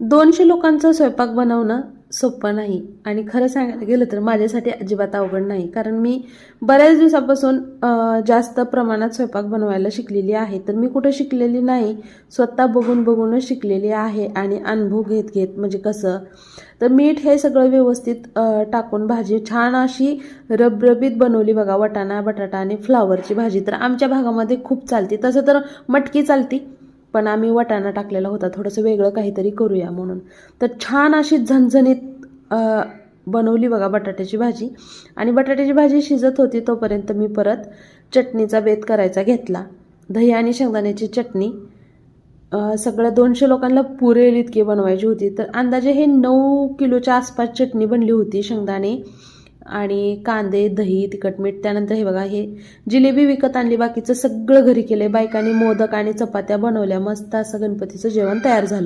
दोनशे लोकांचा स्वयंपाक बनवणं सोपं नाही. आणि खरं सांगायला गेलं तर माझ्यासाठी अजिबात अवघड नाही. कारण मी बऱ्याच दिवसापासून जास्त प्रमाणात स्वयंपाक बनवायला शिकलेली आहे. तर मी कुठं शिकलेली नाही स्वतः बघून बघूनच शिकलेली आहे आणि अनुभव घेत घेत म्हणजे कसं? तर मीठ हे सगळं व्यवस्थित टाकून भाजी छान अशी रबरबीत बनवली बघा वटाणा बटाटा आणि फ्लावरची भाजी. तर आमच्या भागामध्ये खूप चालते. तसं तर मटकी चालती पण आम्ही वाटाणा टाकलेला होता. थोडंसं वेगळं काहीतरी करूया म्हणून. तर छान अशी झणझणीत बनवली बघा बटाट्याची भाजी. आणि बटाट्याची भाजी शिजत होती तोपर्यंत मी परत चटणीचा बेत करायचा घेतला. दही आणि शेंगदाण्याची चटणी. सगळ्या दोनशे लोकांना पुरेल इतकी बनवायची होती. तर अंदाजे हे नऊ किलोच्या आसपास चटणी बनली होती शेंगदाणे. आणि कांदे दही तिखट मीठ त्यानंतर हे बघा हे जिलेबी विकत आणली बाकीचं सगळं घरी केलं बायकांनी मोदक आणि चपात्या बनवल्या. मस्त असं गणपतीचं जेवण तयार झालं.